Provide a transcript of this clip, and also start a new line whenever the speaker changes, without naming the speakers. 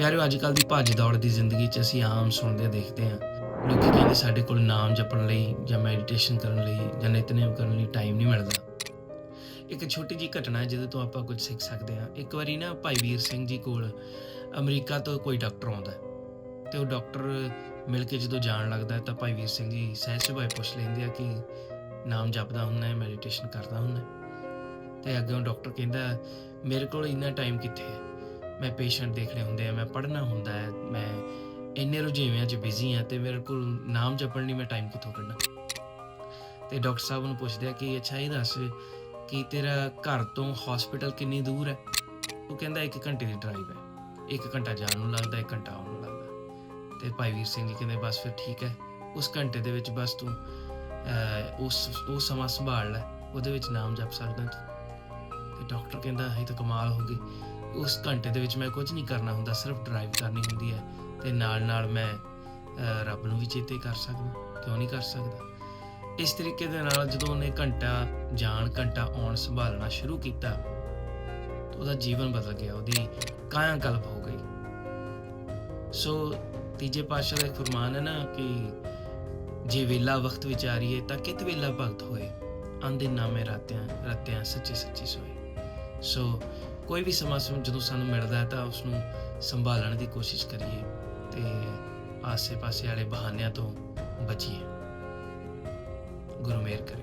ਪਿਆਰਿਓ ਅੱਜ ਕੱਲ ਦੀ ਭੱਜ ਦੌੜ ਦੀ ਜ਼ਿੰਦਗੀ 'ਚ ਅਸੀਂ ਆਮ ਸੁਣਦੇ ਦੇਖਦੇ ਹਾਂ। ਲੋਕੀ ਕਹਿੰਦੇ ਸਾਡੇ ਕੋਲ ਨਾਮ ਜਪਣ ਲਈ ਜਾਂ ਮੈਡੀਟੇਸ਼ਨ ਕਰਨ ਲਈ ਜਾਂ ਨਿਤਨੇਮ ਕਰਨ ਲਈ ਟਾਈਮ ਨਹੀਂ ਮਿਲਦਾ। ਇੱਕ ਛੋਟੀ ਜੀ ਘਟਨਾ ਜਿਹਦੇ ਤੋਂ ਆਪਾਂ ਕੁਝ ਸਿੱਖ ਸਕਦੇ ਹਾਂ। ਇੱਕ ਵਾਰੀ ਨਾ ਭਾਈ ਵੀਰ ਸਿੰਘ ਜੀ ਕੋਲ ਅਮਰੀਕਾ ਤੋਂ ਕੋਈ ਡਾਕਟਰ ਆਉਂਦਾ ਹੈ ਤੇ ਉਹ ਡਾਕਟਰ ਮਿਲ ਕੇ ਜਦੋਂ ਜਾਣ ਲੱਗਦਾ ਤਾਂ ਭਾਈ ਵੀਰ ਸਿੰਘ ਜੀ ਸਹਿਜ ਸੁਭਾਅ ਪੁੱਛ ਲੈਂਦੇ ਆ ਕਿ ਨਾਮ ਜਪਦਾ ਹੁੰਦਾ ਹੈ ਮੈਡੀਟੇਸ਼ਨ ਕਰਦਾ ਹੁੰਦਾ ਹੈ। ਤੇ ਅੱਗੇ ਉਹ ਡਾਕਟਰ ਕਹਿੰਦਾ, ਮੇਰੇ ਕੋਲ ਇੰਨਾ ਟਾਈਮ ਕਿੱਥੇ ਹੈ? ਮੈਂ ਪੇਸ਼ੈਂਟ ਦੇਖਣੇ ਹੁੰਦੇ ਆ, ਮੈਂ ਪੜ੍ਹਨਾ ਹੁੰਦਾ ਹੈ, ਮੈਂ ਇੰਨੇ ਰੁਝੇਵਿਆਂ 'ਚ ਬਿਜ਼ੀ ਆ ਤੇ ਮੇਰੇ ਕੋਲ ਨਾਮ ਜਪਣ ਲਈ ਮੈਂ ਟਾਈਮ ਕਿੱਥੋਂ ਕੱਢਾਂ? ਤੇ ਡਾਕਟਰ ਸਾਹਿਬ ਨੂੰ ਪੁੱਛਦੇ ਆ ਕਿ, ਅੱਛਾ ਇਹ ਦੱਸ ਕਿ ਤੇਰਾ ਘਰ ਤੋਂ ਹਸਪੀਟਲ ਕਿੰਨੀ ਦੂਰ ਹੈ? ਉਹ ਕਹਿੰਦਾ 1 ਘੰਟੇ ਦੀ ਡਰਾਈਵ ਹੈ। 1 ਘੰਟਾ ਜਾਣ ਨੂੰ ਲੱਗਦਾ 1 ਘੰਟਾ ਆਉਣ ਨੂੰ ਲੱਗਦਾ। ਤੇ ਭਾਈ ਵੀਰ ਸਿੰਘ ਜੀ ਕਹਿੰਦੇ, ਬਸ ਫਿਰ ਠੀਕ ਹੈ, ਉਸ ਘੰਟੇ ਦੇ ਵਿੱਚ ਬਸ ਤੂੰ ਉਸ, ਉਹ ਸਮਾਂ ਸੰਭਾਲ ਲੈ, ਉਹਦੇ ਵਿੱਚ ਨਾਮ ਜਪ ਸਕਦਾ ਤੂੰ। ਤੇ ਡਾਕਟਰ ਕਹਿੰਦਾ, ਇਹ ਤਾਂ ਕਮਾਲ ਹੋ ਗਈ। ਉਸ ਘੰਟੇ ਦੇ ਵਿੱਚ ਮੈਂ ਕੁਝ ਨਹੀਂ ਕਰਨਾ ਹੁੰਦਾ, ਸਿਰਫ ਡਰਾਈਵ ਕਰਨੀ ਹੁੰਦੀ ਹੈ ਤੇ ਨਾਲ ਨਾਲ ਮੈਂ ਰੱਬ ਨੂੰ ਵੀ ਚੇਤੇ ਕਰ ਸਕਦਾ, ਕਿਉਂ ਨਹੀਂ ਕਰ ਸਕਦਾ। ਇਸ ਤਰੀਕੇ ਦੇ ਨਾਲ ਜਦੋਂ ਉਹਨੇ ਘੰਟਾ ਜਾਣ, ਘੰਟਾ ਆਉਣ ਸੰਭਾਲਣਾ ਸ਼ੁਰੂ ਕੀਤਾ ਉਹਦਾ ਜੀਵਨ ਬਦਲ ਗਿਆ, ਉਹਦੀ ਕਾਇਆ ਕਲਪ ਹੋ ਗਈ। ਸੋ ਤੀਜੇ ਪਾਤਸ਼ਾਹ ਦਾ ਇੱਕ ਫਰਮਾਨ ਹੈ ਨਾ ਕਿ ਜੇ ਵੇਲਾ ਵਕਤ ਵਿਚਾਰੀਏ ਤਾਂ ਕਿਤ ਵੇਲਾ ਭਗਤ ਹੋਏ ਆਂਦੇ ਨਾਮੇ ਰਾਤਿਆਂ, ਰਤਿਆਂ ਸੱਚੀ ਸੱਚੀ ਸੋਏ। ਸੋ ਕੋਈ ਵੀ ਸਮਾਂ ਜਦੋਂ ਸਾਨੂੰ ਮਿਲਦਾ ਹੈ ਤਾਂ ਉਸ ਨੂੰ ਸੰਭਾਲਣ ਦੀ ਕੋਸ਼ਿਸ਼ ਕਰੀਏ ਤੇ ਆਸੇ-ਪਾਸੇ ਵਾਲੇ ਬਹਾਨਿਆਂ ਤੋਂ ਬਚੀਏ। ਗੁਰੂ ਮਿਹਰ ਕਰੇ।